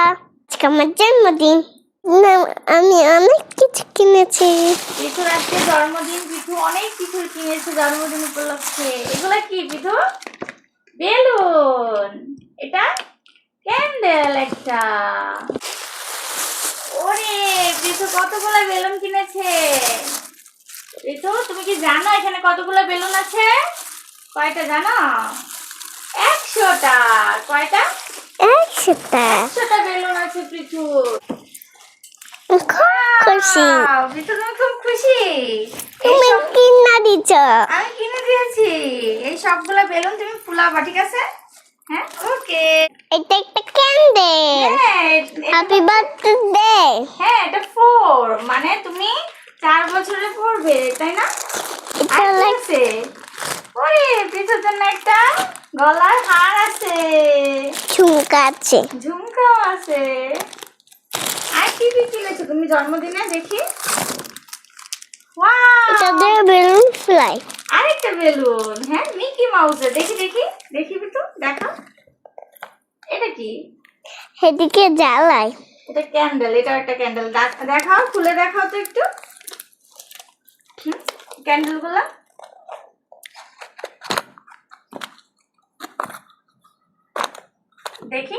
আজকে আমার জন্মদিন। না আমি অনেক কিছু কিনেছি। পিঠুর আজকে জন্মদিন পিঠু অনেক কিছু কিনেছে জন্মদিন উপলক্ষে। এগুলা কি পিঠু? বেলুন। এটা ক্যান্ডেল একটা। ওরে পিঠু কতগুলো বেলুন কিনেছে? পিঠু তুমি কি জানো এখানে কতগুলো বেলুন আছে? কয়টা জানো? একশোটা। কয়টা? একশোটা। আছে পিঠু খুব খুশি পিঠু তুমি খুব খুশি। তুমি কিনা দিছ আমি কিনে দিয়েছি। এই সবগুলো বেলুন তুমি ফুলাবা ঠিক আছে? হ্যাঁ? ওকে। এটা একটা ক্যান্ডেল। হ্যাঁ হ্যাপি বার্থডে হ্যাঁ এটা ফোর মানে তুমি চার বছরে পড়বে তাই না এটা আর কি লাইক আছে ওরে পিছুর জন্য একটা গলার হার আছে ঝুমকা আছে। ঝুমকাও আছে। আর কি কি কিনেছো? তুমি জন্মদিনে দেখি। দিয়ে বেলুন ফ্লাই। আরেকটা বেলুন। হ্যাঁ মিকি মাউসের দেখি দেখি। দেখি তো দেখা এটা কি? সেদিকে জ্বালাই। এটা ক্যান্ডেল এটা একটা ক্যান্ডেল। দেখাও খুলে দেখাও তো একটু। ক্যান্ডেল দেখি?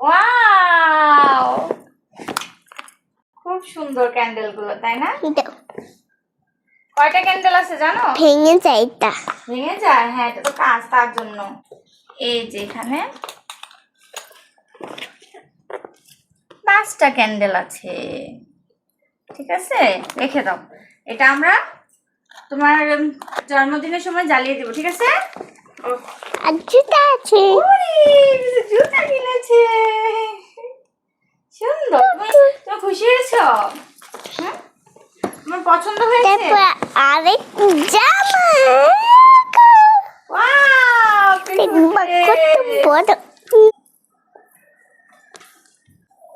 ওয়াও! খুব সুন্দর ক্যান্ডেলগুলো তাই না? কয়টা ক্যান্ডেল আছে জানো? ভেঙে যায় এটা। ভেঙে যায়? হ্যাঁ এটা তো কাজ তার জন্য। এই যে এখানে। পাঁচটা ক্যান্ডেল আছে। ঠিক আছে? রেখে দাও। এটা আমরা তোমার জন্মদিনের সময় জ্বালিয়ে দেবো ঠিক আছে? আছে। জুতা কিনেছে সুন্দর তুমি খুশি হয়েছো? তোমার পছন্দ হয়েছে? আরেক জামা ওয়াও কত বড়।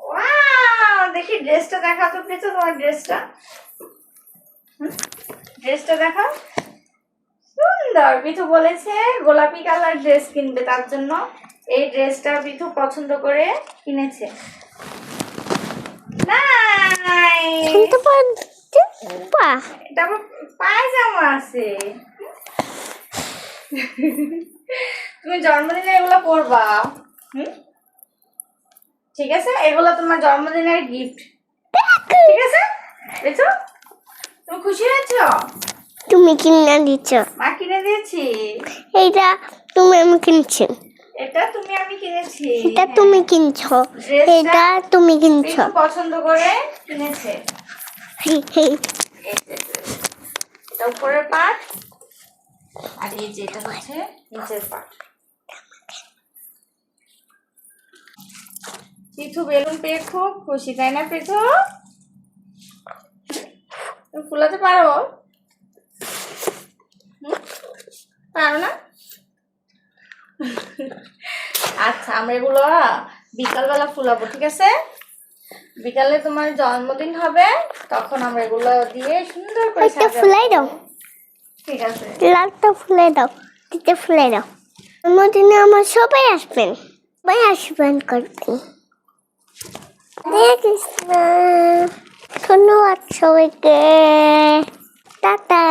ওয়াও দেখি ড্রেসটা দেখাও তো প্লিজ তোমার ড্রেসটা। ড্রেসটা দেখাও। সুন্দর পিথু বলেছে গোলাপি কালার ড্রেস কিনবে তার জন্য। এই ড্রেসটা পিথু পছন্দ করে কিনেছে! এটা পায়জামা আছে। তুমি জন্মদিনে এগুলো পরবা। হুম? ঠিক আছে? এগুলো তোমার জন্মদিনের গিফট ঠিক আছে? তুমি খুশি হয়েছো? তুমি কিনা দিচ্ছ মা কিনে দিয়েছি। এইটা তুমি আমি কিনছি। এটা তুমি আমি কিনেছি। এটা হ্যাঁ। তুমি কিনছো। এটা তুমি কিনছো। পছন্দ করে কিনেছে। এটা উপরের পার্ট আর এই যে এটা হচ্ছে নিচের পার্ট পিঠু বেলুন পেয়ে খুব খুশি তাই না পিঠু? তুমি ফুলাতে পারো? পারো না? আচ্ছা আমরা এগুলো বিকালবেলা ফুলাবো ঠিক আছে? বিকালে তোমার জন্মদিন হবে তখন আমরা এগুলো দিয়ে সুন্দর করে সাজাবো। ফুলাই দাও। ঠিক আছে। লালটা ফুলে দাও দিতে ফুলে দাও। জন্মদিনে আমার সবাই আসবেন সবাই আসবেন করবেন হরে কৃষ্ণ ধন্যবাদ সবাইকে। টাটা।